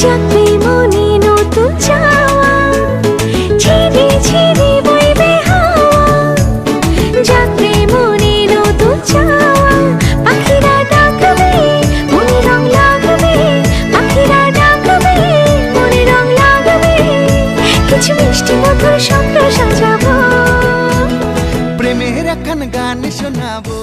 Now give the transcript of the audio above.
যাবে মনে নতুন চাওয়া। ঝিরি ঝিরি বইবে হাওয়া। যাবে মনে নতুন চাওয়া। পাখিরা ডাকবে, মনে রং লাগবে। পাখিরা ডাকবে, মনে রং লাগবে। কিছু মিষ্টি মধুর প্রেমের এখন গান শোনাবো।